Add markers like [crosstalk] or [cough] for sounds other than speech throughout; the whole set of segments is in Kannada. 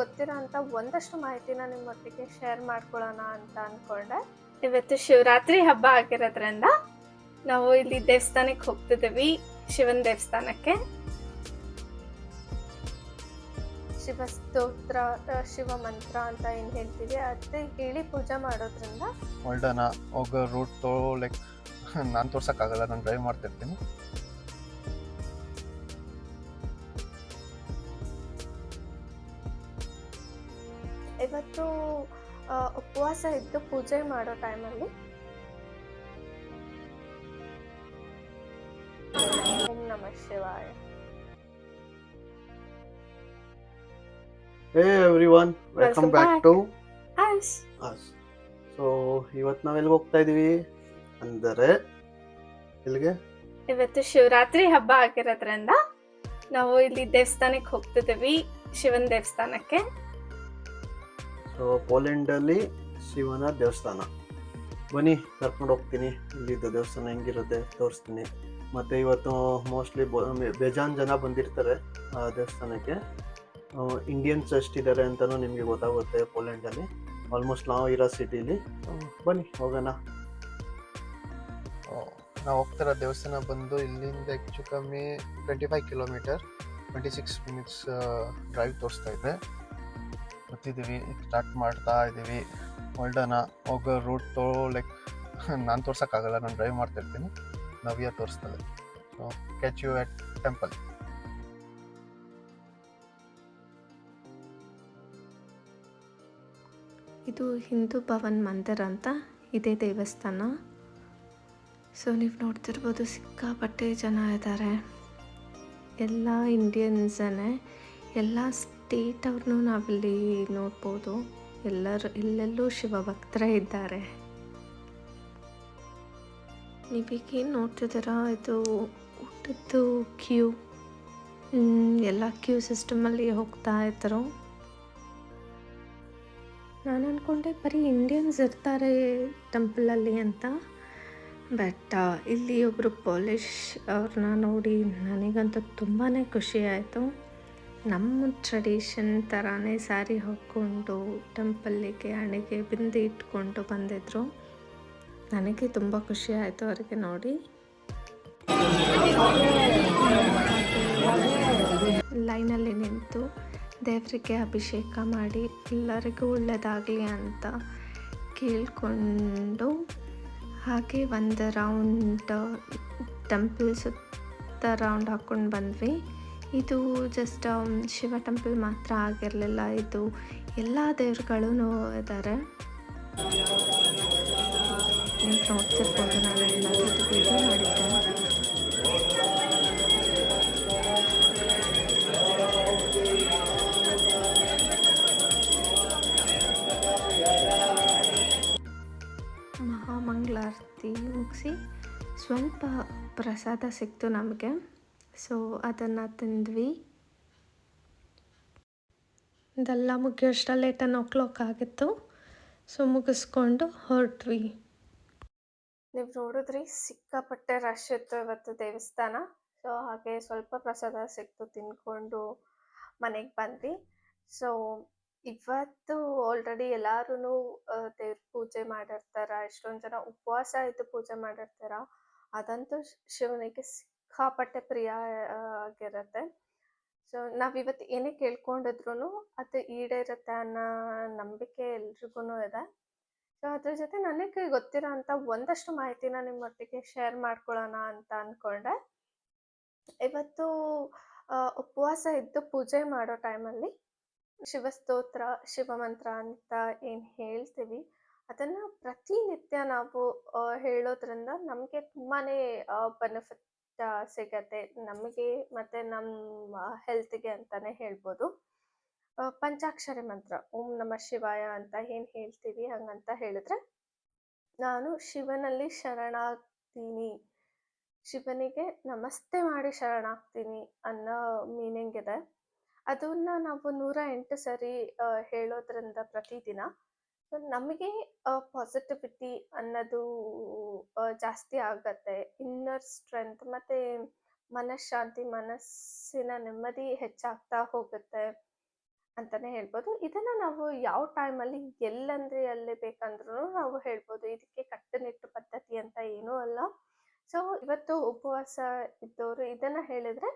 ಗೊತ್ತಿರೋ ಅಂತ ಒಂದಷ್ಟು ಮಾಹಿತಿನ ನಿಮ್ಮೊಟ್ಟಿಗೆ ಶೇರ್ ಮಾಡ್ಕೊಳ್ಳೋಣ ಅಂತ ಅನ್ಕೊಂಡೆ. ಇವತ್ತು ಶಿವರಾತ್ರಿ ಹಬ್ಬ ಆಗಿರೋದ್ರಿಂದ ನಾವು ಇಲ್ಲಿ ದೇವಸ್ಥಾನಕ್ಕೆ ಹೋಗ್ತಿದ್ದೀವಿ, ಶಿವನ ದೇವಸ್ಥಾನಕ್ಕೆ. ಶಿವ ಸ್ತೋತ್ರ ಶಿವ ಮಂತ್ರ ಅಂತ ಏನು ಹೇಳ್ತೀವಿ ಅದೇ ಹೇಳಿ ಪೂಜೆ ಮಾಡೋದ್ರಿಂದ. ಹೊಲ್ಡನ ಹೋಗೋ ರೂಟ್ ತೋ ಲೈಕ್ ನಾನು ತೋರ್ಸಕ್ಕಾಗಲ್ಲ, ನಾನು ಡ್ರೈವ್ ಮಾಡ್ತಿರ್ತೀನಿ. ಇವತ್ತು ಉಪವಾಸ ಇದ್ದು ಪೂಜೆ ಮಾಡೋ ಟೈಮಲ್ಲಿ ಓಂ ನಮಃ ಶಿವಾಯ. Hey everyone welcome back to us Bhavan ಇವತ್ತು ನಾವು ಎಲ್ಲಿಗೆ ಹೋಗ್ತಾ ಇದೀವಿ? ಅಂದರೆ ಎಲ್ಲಿಗೆ ಇವತ್ತು ಶಿವರಾತ್ರಿ ಹಬ್ಬ ಆಗಿರೋದ್ರಿಂದ ನಾವು ಇಲ್ಲಿ ದೇವಸ್ಥಾನಕ್ಕೆ ಹೋಗ್ತಿದ್ದೀವಿ ಶಿವನ ದೇವಸ್ಥಾನಕ್ಕೆ. ಸೊ ಪೋಲೆಂಡಲ್ಲಿ ಶಿವನ ದೇವಸ್ಥಾನ. ಬನ್ನಿ, ಕರ್ಕೊಂಡು ಹೋಗ್ತೀನಿ. ಇಲ್ಲಿದ್ದ ದೇವಸ್ಥಾನ ಹೆಂಗಿರುತ್ತೆ ತೋರಿಸ್ತೀನಿ. ಮತ್ತು ಇವತ್ತು ಮೋಸ್ಟ್ಲಿ ಬೇಜಾನ್ ಜನ ಬಂದಿರ್ತಾರೆ ಆ ದೇವಸ್ಥಾನಕ್ಕೆ. ಇಂಡಿಯನ್ಸ್ ಎಷ್ಟಿದ್ದಾರೆ ಅಂತಲೂ ನಿಮಗೆ ಗೊತ್ತಾಗುತ್ತೆ ಪೋಲೆಂಡಲ್ಲಿ. ಆಲ್ಮೋಸ್ಟ್ ನಾವು ಇರೋ ಸಿಟಿಲಿ ಬನ್ನಿ, ಹೋಗೋಣ. ನಾವು ಹೋಗ್ತಿರೋ ದೇವಸ್ಥಾನ ಬಂದು ಇಲ್ಲಿಂದ ಹೆಚ್ಚು ಕಮ್ಮಿ twenty five kilometre twenty six minutes drive ತೋರಿಸ್ತಾ ಇದೆ. ಗೊತ್ತಿದ್ದೀವಿ ಸ್ಟಾರ್ಟ್ ಮಾಡ್ತಾ ಇದ್ದೀವಿ ಹೊಲ್ಡನ ಹೋಗೋ ರೂಟ್ ತೋ ಲೈಕ್ [laughs] ನಾನು ತೋರ್ಸೋಕ್ಕಾಗಲ್ಲ, ನಾನು ಡ್ರೈವ್ ಮಾಡ್ತಿರ್ತೀನಿ. ನವ್ಯ ತೋರಿಸ್ತದೆ. So catch you at temple ಇದು ಹಿಂದೂ ಭವನ್ ಮಂದಿರ್ ಅಂತ, ಇದೇ ದೇವಸ್ಥಾನ. ಸೊ ನೀವು ನೋಡ್ತಿರ್ಬೋದು, ಸಿಕ್ಕಾಪಟ್ಟೆ ಜನ ಇದ್ದಾರೆ. ಎಲ್ಲ ಇಂಡಿಯನ್ಸನೇ ಎಲ್ಲ ಸ್ಟೇಟ್ ಅವ್ರನ್ನೂ ನಾವಿಲ್ಲಿ ನೋಡ್ಬೋದು. ಎಲ್ಲರೂ ಎಲ್ಲೆಲ್ಲೂ ಶಿವ ಭಕ್ತರೇ ಇದ್ದಾರೆ ನೀವೀಗೇನು ನೋಡ್ತಿದ್ದೀರಾ? ಇದು ಊಟದ್ದು ಕ್ಯೂ ಎಲ್ಲ ಕ್ಯೂ ಸಿಸ್ಟಮಲ್ಲಿ ಹೋಗ್ತಾ ಇದ್ದರು ನಾನು ಅಂದ್ಕೊಂಡೆ ಬರೀ ಇಂಡಿಯನ್ಸ್ ಇರ್ತಾರೆ ಟೆಂಪಲಲ್ಲಿ ಅಂತ. ಬಟ್ ಇಲ್ಲಿ ಒಬ್ಬರು ಪೋಲಿಷ್ ಅವ್ರನ್ನ ನೋಡಿ ನನಗಂತೂ ತುಂಬಾ ಖುಷಿ ಆಯಿತು. ನಮ್ಮ ಟ್ರೆಡಿಷನ್ ಥರನೇ ಸ್ಯಾರಿ ಹಾಕ್ಕೊಂಡು ಟೆಂಪಲ್ಲಿಗೆ ಹಣೆಗೆ ಬಿಂದಿ ಇಟ್ಕೊಂಡು ಬಂದಿದ್ರು. ನನಗೆ ತುಂಬ ಖುಷಿ ಆಯಿತು ಅವರಿಗೆ ನೋಡಿ. ಲೈನಲ್ಲಿ ನಿಂತು ದೇವರಿಗೆ ಅಭಿಷೇಕ ಮಾಡಿ ಎಲ್ಲರಿಗೂ ಒಳ್ಳೆಯದಾಗಲಿ ಅಂತ ಕೇಳಿಕೊಂಡು ಹಾಗೆ ಒಂದು ರೌಂಡ್ ಟೆಂಪಲ್ ಸುತ್ತ ರೌಂಡ್ ಹಾಕ್ಕೊಂಡು ಬಂದ್ವಿ. ಇದು ಜಸ್ಟ್ ಶಿವ ಟೆಂಪಲ್ ಮಾತ್ರ ಆಗಿರಲಿಲ್ಲ. ಇದು ಎಲ್ಲ ದೇವ್ರುಗಳೂ ಇದ್ದಾರೆ ನೋಡ್ತಿರ್ಬೋದು ನಾನು ಮಾಡಿದ್ದೆ ಮಹಾಮಂಗಳಾರತಿ ಮುಗಿಸಿ, ಸ್ವಲ್ಪ ಪ್ರಸಾದ ಸಿಕ್ತು ನಮಗೆ. ಸೊ ಅದನ್ನು ತಿಂದ್ವಿ. ಇದೆಲ್ಲ ಮುಗಿಯೋಷ್ಟರಲ್ಲಿ ಟೆನ್ ಓ ಕ್ಲಾಕ್ ಆಗಿತ್ತು. ಸೊ ಮುಗಿಸ್ಕೊಂಡು ಹೊರಟ್ವಿ. ನೀವು ನೋಡಿದ್ರಿ ಸಿಕ್ಕಾಪಟ್ಟೆ ರಶ್ ಇತ್ತು ಇವತ್ತು ದೇವಸ್ಥಾನ. ಸೊ ಹಾಗೆ ಸ್ವಲ್ಪ ಪ್ರಸಾದ ಸಿಕ್ತು ತಿನ್ಕೊಂಡು ಮನೆಗೆ ಬಂದ್ವಿ. ಸೊ ಇವತ್ತು ಆಲ್ರೆಡಿ ಎಲ್ಲರೂ ದೇವ್ರ ಪೂಜೆ ಮಾಡಿರ್ತಾರ, ಎಷ್ಟೊಂದು ಜನ ಉಪವಾಸ ಇದ್ದು ಪೂಜೆ ಮಾಡಿರ್ತಾರ. ಅದಂತೂ ಶಿವನಿಗೆ ಸಿಕ್ಕಾಪಟ್ಟೆ ಪ್ರಿಯ ಆಗಿರತ್ತೆ. ಸೊ ನಾವಿವತ್ತು ಏನೇ ಕೇಳ್ಕೊಂಡಿದ್ರು ಅದು ಈಡೇರುತ್ತೆ ಅನ್ನೋ ನಂಬಿಕೆ ಎಲ್ರಿಗೂ ಇದೆ. ಸೊ ಅದ್ರ ಜೊತೆ ನನಗೆ ಗೊತ್ತಿರೋ ಅಂತ ಒಂದಷ್ಟು ಮಾಹಿತಿನ ನಿಮ್ಮೊಟ್ಟಿಗೆ ಶೇರ್ ಮಾಡ್ಕೊಳ್ಳೋಣ ಅಂತ ಅನ್ಕೊಂಡೆ. ಇವತ್ತು ಉಪವಾಸ ಇದ್ದು ಪೂಜೆ ಮಾಡೋ ಟೈಮಲ್ಲಿ ಶಿವ ಸ್ತೋತ್ರ ಶಿವ ಮಂತ್ರ ಅಂತ ಏನು ಹೇಳ್ತೀವಿ, ಅದನ್ನ ಪ್ರತಿನಿತ್ಯ ನಾವು ಹೇಳೋದ್ರಿಂದ ನಮಗೆ ತುಂಬಾನೇ ಬೆನಿಫಿಟ್ ಸಿಗತ್ತೆ. ನಮಗೆ ಮತ್ತೆ ನಮ್ಮ ಹೆಲ್ತ್ಗೆ ಅಂತಾನೆ ಹೇಳ್ಬೋದು. ಪಂಚಾಕ್ಷರಿ ಮಂತ್ರ, ಓಂ ನಮಃ ಶಿವಾಯ ಅಂತ ಏನು ಹೇಳ್ತೀವಿ ಹಂಗಂತ ಹೇಳಿದ್ರೆ, ನಾನು ಶಿವನಲ್ಲಿ ಶರಣಾಗ್ತೀನಿ. ಶಿವನಿಗೆ ನಮಸ್ತೆ ಮಾಡಿ ಶರಣಾಗ್ತೀನಿ ಅನ್ನೋ ಮೀನಿಂಗ್ ಇದೆ. ಅದನ್ನ ನಾವು ನೂರ ಎಂಟು ಸರಿ ಹೇಳೋದ್ರಿಂದ ಪ್ರತಿದಿನ ಸೊ ನಮಗೆ ಪಾಸಿಟಿವಿಟಿ ಅನ್ನೋದು ಜಾಸ್ತಿ ಆಗತ್ತೆ. ಇನ್ನರ್ ಸ್ಟ್ರೆಂತ್ ಮತ್ತೆ ಮನಃಶಾಂತಿ, ಮನಸ್ಸಿನ ನೆಮ್ಮದಿ ಹೆಚ್ಚಾಗ್ತಾ ಹೋಗುತ್ತೆ ಅಂತಲೇ ಹೇಳ್ಬೋದು. ಇದನ್ನು ನಾವು ಯಾವ ಟೈಮಲ್ಲಿ ಎಲ್ಲಂದ್ರೆ ಅಲ್ಲಿ ಬೇಕಂದ್ರೂ ನಾವು ಹೇಳ್ಬೋದು. ಇದಕ್ಕೆ ಕಟ್ಟುನಿಟ್ಟು ಪದ್ಧತಿ ಅಂತ ಏನೂ ಅಲ್ಲ. ಸೊ ಇವತ್ತು ಉಪವಾಸ ಇದ್ದವರು ಇದನ್ನು ಹೇಳಿದ್ರೆ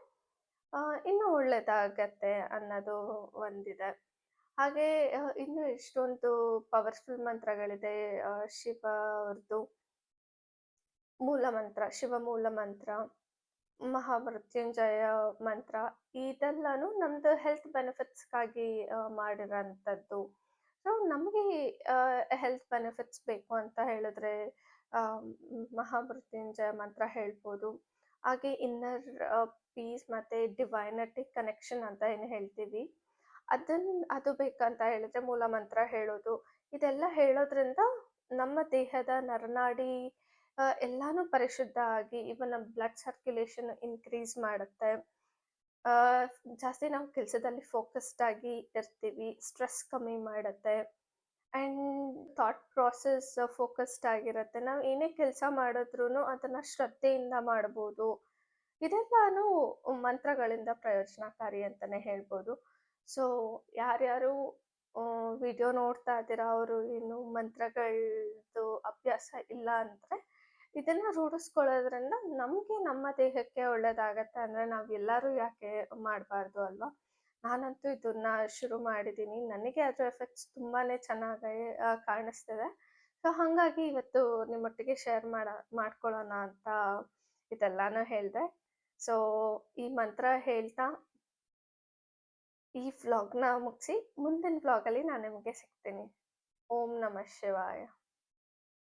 ಇನ್ನೂ ಒಳ್ಳೆಯದಾಗತ್ತೆ ಅನ್ನೋದು ಒಂದಿದೆ. ಹಾಗೆ ಇನ್ನು ಎಷ್ಟೊಂದು ಪವರ್ಫುಲ್ ಮಂತ್ರಗಳಿದೆ. ಶಿವ ಅವ್ರದ್ದು ಮೂಲ ಮಂತ್ರ ಶಿವ ಮೂಲ ಮಂತ್ರ ಮಹಾಮೃತ್ಯುಂಜಯ ಮಂತ್ರ, ಇದೆಲ್ಲನೂ ನಮ್ದು ಹೆಲ್ತ್ ಬೆನಿಫಿಟ್ಸ್ಗಾಗಿ ಮಾಡಿರೋಂಥದ್ದು ಸೊ ನಮಗೆ ಹೆಲ್ತ್ ಬೆನಿಫಿಟ್ಸ್ ಬೇಕು ಅಂತ ಹೇಳಿದ್ರೆ ಮಹಾಮೃತ್ಯುಂಜಯ ಮಂತ್ರ ಹೇಳ್ಬೋದು. ಹಾಗೆ ಇನ್ನರ್ ಪೀಸ್ ಮತ್ತು ಡಿವೈನಟಿ ಕನೆಕ್ಷನ್ ಅಂತ ಏನು ಹೇಳ್ತೀವಿ. ಅದನ್ನ ಅದು ಬೇಕಂತ ಹೇಳಿದ್ರೆ ಮೂಲ ಮಂತ್ರ ಹೇಳೋದು. ಇದೆಲ್ಲ ಹೇಳೋದ್ರಿಂದ ನಮ್ಮ ದೇಹದ ನರನಾಡಿ ಎಲ್ಲಾನು ಪರಿಶುದ್ಧ ಆಗಿ ಇವನ್ ನಮ್ಮ ಬ್ಲಡ್ ಸರ್ಕ್ಯುಲೇಷನ್ ಇನ್ಕ್ರೀಸ್ ಮಾಡುತ್ತೆ. ಜಾಸ್ತಿ ನಾವು ಕೆಲಸದಲ್ಲಿ ಫೋಕಸ್ಡ್ ಆಗಿ ಇರ್ತೀವಿ, ಸ್ಟ್ರೆಸ್ ಕಮ್ಮಿ ಮಾಡುತ್ತೆ. ಆ್ಯಂಡ್ ಥಾಟ್ ಪ್ರಾಸೆಸ್ ಫೋಕಸ್ಡ್ ಆಗಿರುತ್ತೆ. ನಾವು ಏನೇ ಕೆಲಸ ಮಾಡಿದ್ರು ಅದನ್ನು ಶ್ರದ್ಧೆಯಿಂದ ಮಾಡ್ಬೋದು. ಇದೆಲ್ಲಾನು ಮಂತ್ರಗಳಿಂದ ಪ್ರಯೋಜನಕಾರಿ ಅಂತಲೇ ಹೇಳ್ಬೋದು. ಸೊ, ಯಾರ್ಯಾರು ವಿಡಿಯೋ ನೋಡ್ತಾ ಇದ್ದೀರಾ, ಅವರು ಏನು ಮಂತ್ರಗಳದ್ದು ಅಭ್ಯಾಸ ಇಲ್ಲ ಅಂದರೆ, ಇದನ್ನು ರೂಢಿಸ್ಕೊಳ್ಳೋದ್ರಿಂದ ನಮಗೆ ನಮ್ಮ ದೇಹಕ್ಕೆ ಒಳ್ಳೇದಾಗತ್ತೆ ಅಂದರೆ ನಾವೆಲ್ಲರೂ ಯಾಕೆ ಮಾಡಬಾರ್ದು ಅಲ್ವಾ? ನಾನಂತೂ ಇದನ್ನ ಶುರು ಮಾಡಿದ್ದೀನಿ. ನನಗೆ ಅದರ ಎಫೆಕ್ಟ್ಸ್ ತುಂಬಾ ಚೆನ್ನಾಗಿ ಕಾಣಿಸ್ತಿದೆ. ಸೊ, ಹಾಗಾಗಿ ಇವತ್ತು ನಿಮ್ಮೊಟ್ಟಿಗೆ ಶೇರ್ ಮಾಡ, ಮಾಡ್ಕೊಳ್ಳೋಣ ಅಂತ ಇದೆಲ್ಲಾನು ಹೇಳಿದೆ. ಸೊ, ಈ ಮಂತ್ರ ಹೇಳ್ತಾ ಈ ವ್ಲಾಗ್ನ ಮುಗಿಸಿ ಮುಂದಿನ ವ್ಲಾಗಲ್ಲಿ ನಾನು ನಿಮಗೆ ಸಿಗ್ತೀನಿ. ಓಂ ನಮಃ ಶಿವಾಯ.